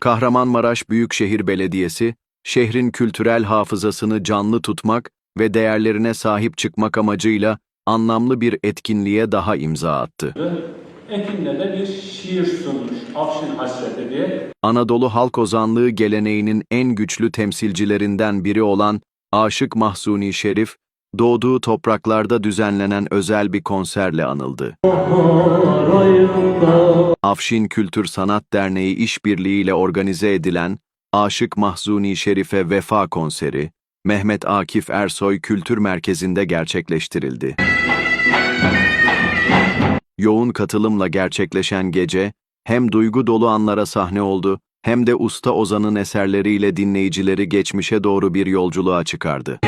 Kahramanmaraş Büyükşehir Belediyesi, şehrin kültürel hafızasını canlı tutmak ve değerlerine sahip çıkmak amacıyla anlamlı bir etkinliğe daha imza attı. Ekin'le de bir şiir sunmuş. Afşin Hasreti diye. Anadolu halk ozanlığı geleneğinin en güçlü temsilcilerinden biri olan Aşık Mahzuni Şerif, doğduğu topraklarda düzenlenen özel bir konserle anıldı. Afşin Kültür Sanat Derneği işbirliğiyle organize edilen Aşık Mahzuni Şerif'e Vefa konseri, Mehmet Akif Ersoy Kültür Merkezi'nde gerçekleştirildi. Yoğun katılımla gerçekleşen gece, hem duygu dolu anlara sahne oldu, hem de usta Ozan'ın eserleriyle dinleyicileri geçmişe doğru bir yolculuğa çıkardı.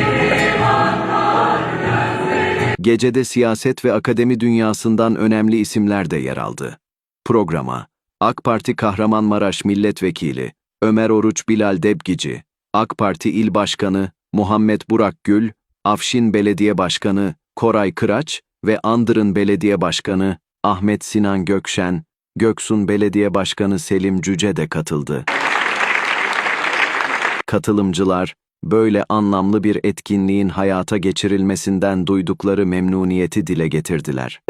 Gecede siyaset ve akademi dünyasından önemli isimler de yer aldı. Programa, AK Parti Kahramanmaraş Milletvekili Ömer Oruç Bilal Debgici, AK Parti İl Başkanı Muhammed Burak Gül, Afşin Belediye Başkanı Koray Kıraç ve Andırın Belediye Başkanı Ahmet Sinan Gökşen, Göksun Belediye Başkanı Selim Cüce de katıldı. Katılımcılar, böyle anlamlı bir etkinliğin hayata geçirilmesinden duydukları memnuniyeti dile getirdiler.